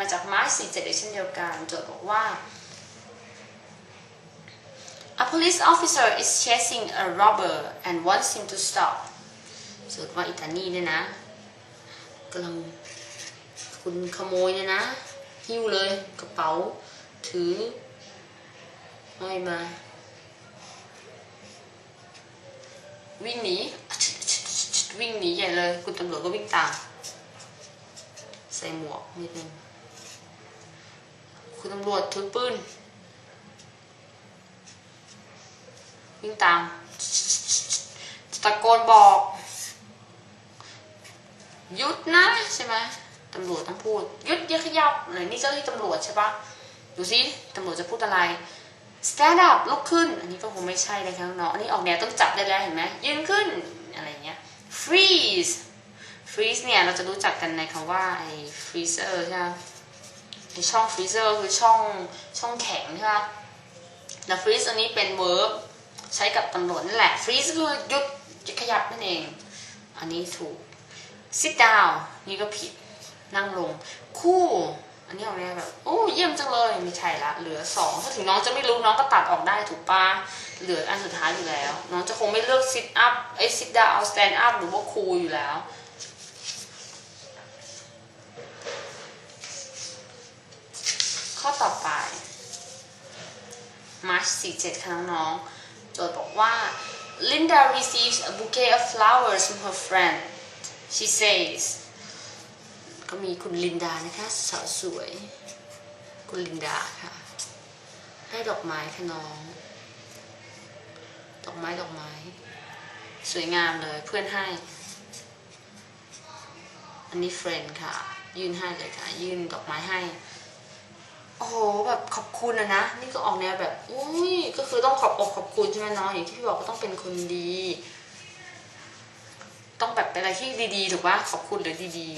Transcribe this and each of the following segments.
มาจากมาร์ช47เช่นเดียวกันโจทย์บอกว่า A police officer is chasing a robber and wants him to stop สมมติว่าอิตาลีเนี่ยนะกำลังคุณขโมยเนี่ยนะหิ้วเลยกระเป๋า ถือห้อยมา วิ่งหนีวิ่งหนีใหญ่เลย คุณตำรวจก็วิ่งตามใส่หมวกนิดนึง คุณตำรวจถือปืนวิ่งตามตะโกนบอกหยุดนะใช่ไหมตำรวจต้องพูดหยุดอย่าขยับเลยนี่เจ้าหน้าที่ตำรวจใช่ปะดูสิตำรวจจะพูดอะไร stand up ลุกขึ้น อันนี้ก็คงไม่ใช่เลยครับน้องอันนี้ออกแนวต้องจับได้แล้วเห็นไหมยืนขึ้นอะไรเงี้ย freeze freeze เนี่ยเราจะรู้จักกันในคำว่าไอ้ freezer ใช่ไหม ไอ้ช่อง freezer คือช่องช่องแข็งใช่ปะแล้ว freeze อันนี้เป็น verb ใช้กับตำรวจนั่นแหละ freeze คือหยุดหยุดขยับนั่นเอง อันนี้ถูก sit down นี่ก็ผิดนั่งลง คู่อันนี้เอาเนี่ยแบบโอ้เยี่ยมจังเลยไม่ใช่ละเหลือสองถ้าถึงน้องจะไม่รู้น้องก็ตัดออกได้ถูกปะเหลืออันสุดท้ายอยู่แล้ว น้องจะคงไม่เลือก sit up ไอ้ sit down stand up หรือว่าคูอยู่แล้ว ข้อต่อไป March 47ค่ะน้องๆโจทย์บอกว่า Linda receives a bouquet of flowers from her friend she says ก็มีคุณลินดานะคะสาวสวย คุณลินดาค่ะให้ดอกไม้ค่ะน้อง ดอกไม้ดอกไม้ สวยงามเลยเพื่อนให้ อันนี้เฟรนค่ะ ยื่นให้เลยค่ะ ยื่นดอกไม้ให้ โอ้โหแบบขอบคุณนะนะ นี่ก็ออกแนวแบบอุ้ยก็คือต้องขอบอกขอบคุณใช่ไหมเน้องอย่างที่พี่บอกก็ต้องเป็นคนดี ต้องแบบเป็นอะไรที่ดีๆถูกปะขอบคุณหรือดี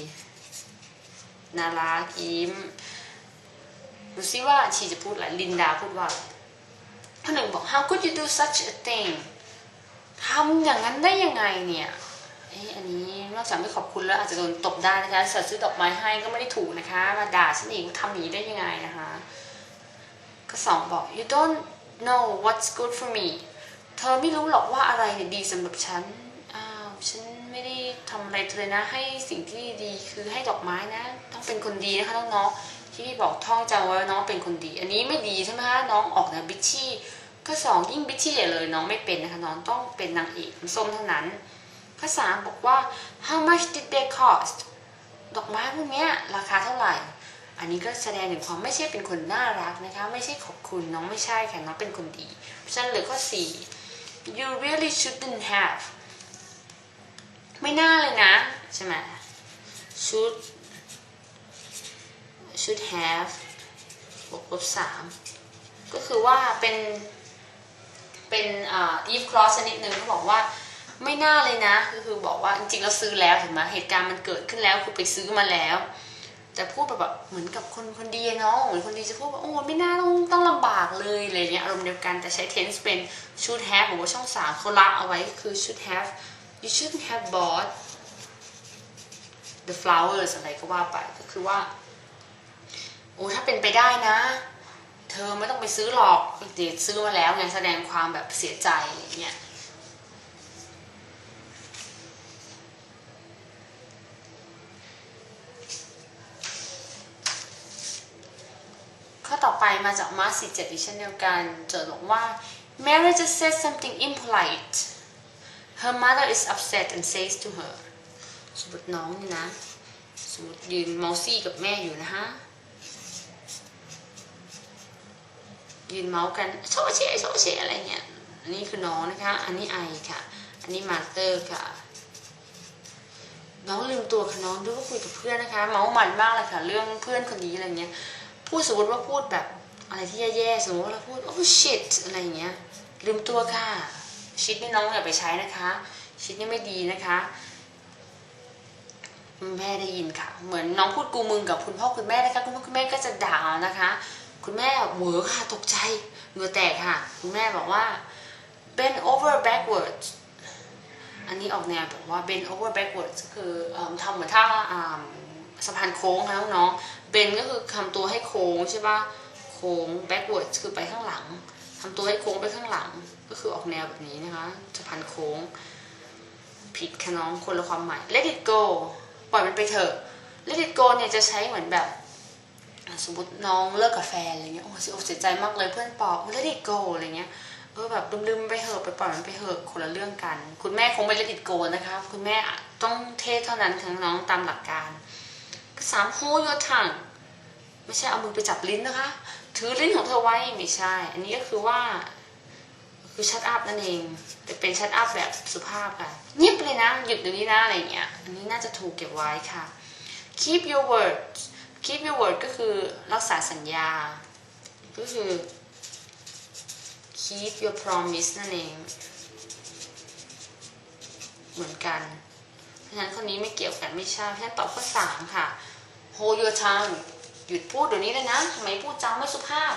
ๆนารักยิ้มดูซิว่าชีจะพูดอะไรลินดาพูดว่าข้อหนึ่งบอก how could you do such a thing ทำอย่างนั้นได้ยังไงเนี่ย เอ๊ะอันนี้นอกจากไม่ขอบคุณแล้วอาจจะโดนตบได้นะคะเสิร์ซื้อดอกไม้ให้ก็ไม่ได้ถูกนะคะ มาด่าฉันอีกทำอย่างนี้ได้ยังไงนะคะ ก็สองบอก you don't know what's good for me เธอไม่รู้หรอกว่าอะไรเนี่ยดีสำหรับฉัน อ้าว ฉันไม่ได้ทำอะไรเธอเลยนะ ให้สิ่งที่ดีคือให้ดอกไม้นะ ต้องเป็นคนดีนะคะน้องๆที่บอกท่องจำไว้ว่าน้องเป็นคนดี อันนี้ไม่ดีใช่ไหมคะน้องออกแนวบิชชี่ข้อสองยิ่งบิชชี่เลยน้องไม่เป็นนะคะน้องต้องเป็นนางเอกส้มเท่านั้น ข้อสามบอกว่า how much did they cost ดอกไม้พวกนี้ราคาเท่าไหร่ อันนี้ก็แสดงถึงความไม่ใช่เป็นคนน่ารักนะคะ ไม่ใช่ขอบคุณน้องไม่ใช่ค่ะน้องเป็นคนดี เพราะฉะนั้นเหลือข้อสี่ you really shouldn't have ไม่น่าเลยนะ ใช่ไหม should should have บวกลบสามก็คือว่าเป็นเป็นอ่า if clause ชนิดหนึ่งเขาบอกว่า ไม่น่าเลยนะก็คือบอกว่าจริงๆเราซื้อแล้วถูกไหมเหตุการณ์มันเกิดขึ้นแล้วคือไปซื้อมาแล้ว แต่พูดแบบแบบเหมือนกับคนคนดีเนาะเหมือนคนดีจะพูดว่าโอ้ไม่น่าต้องต้องลำบากเลยอะไรเงี้ยอารมณ์เดียวกันแต่ใช้ tense เป็น should have ผมว่าช่องสามเขาละเอาไว้คือ should have you shouldn't have bought the flowers อะไรก็ว่าไปก็คือว่าโอ้ถ้าเป็นไปได้นะ เธอไม่ต้องไปซื้อหรอกเดี๋ยวซื้อมาแล้วไงแสดงความแบบเสียใจอย่างเงี้ย ต่อไปมาจากมาสิเจ็ดดิชันเดียวกันเจอบอกว่า Mary just said something impolite her mother is upset and says to her สมมติน้องนี่นะสมมติยืนเมาซี่กับแม่อยู่นะฮะยืนเมาส์กันโซเชียโซเชียอะไรเงี้ยอันนี้คือน้องนะคะ อันนี้ไอค่ะ อันนี้มาสเตอร์ค่ะ น้องลืมตัวค่ะน้องด้วยว่าคุยกับเพื่อนนะคะ เมาส์มันมากเลยค่ะ เรื่องเพื่อนคนนี้อะไรเงี้ย พูดสมมติว่าพูดแบบอะไรที่แย่ๆสมมติว่าเราพูดโอ้ shit อะไรเงี้ยลืมตัวค่ะชิดนี่น้องอย่าไปใช้นะคะชิดนี่ไม่ดีนะคะแม่ได้ยินค่ะ เหมือนน้องพูดกูมึงกับคุณพ่อคุณแม่นะคะคุณพ่อคุณแม่ก็จะด่านะคะ คุณแม่เหวอค่ะตกใจเงือแตกค่ะ คุณแม่บอกว่า bend over backwards อันนี้ออกแนวแบบว่า bend over backwards คืออทำเหมือนท่า สะพานโค้งค่ะน้องๆ bend ก็คือทำตัวให้โค้งใช่ปะโค้ง backwards คือไปข้างหลังทำตัวให้โค้งไปข้างหลัง ก็คือออกแนวแบบนี้นะคะสะพานโค้ง ผิดค่ะน้องคนละความหมาย let it go ปล่อยมันไปเถอะ let it go เนี่ยจะใช้เหมือนแบบสมมติน้องเลิกกับแฟนอะไรเงี้ยโอ้เสียอกเสียใจมากเลยเพื่อนปอบ let it go อะไรเงี้ยเออแบบลืมๆไปเถอะไปปล่อยมันไปเถอะคนละเรื่องกัน คุณแม่คงไม่ let it go นะคะ คุณแม่ต้องเทศเท่านั้นทั้งน้องตามหลักการ สาม hold your tongue ไม่ใช่เอามือไปจับลิ้นนะคะ ถือลิ้นของเธอไว้ไม่ใช่ อันนี้ก็คือว่า คือชัดอัพนั่นเอง แต่เป็นชัดอัพแบบสุภาพค่ะเงียบเลยนะ หยุดเดี๋ยวนี้นะอะไรเงี้ย อันนี้น่าจะถูกเก็บไว้ค่ะ keep your word keep your word ก็คือรักษาสัญญา ก็คือ keep your promise นั่นเอง เหมือนกัน เพราะฉะนั้นคนนี้ไม่เกี่ยวกันไม่ใช่เพราะฉะนั้นตอบข้อสามค่ะ hold your tongue หยุดพูดเดี๋ยวนี้เลยนะทำไมพูดจาไม่สุภาพ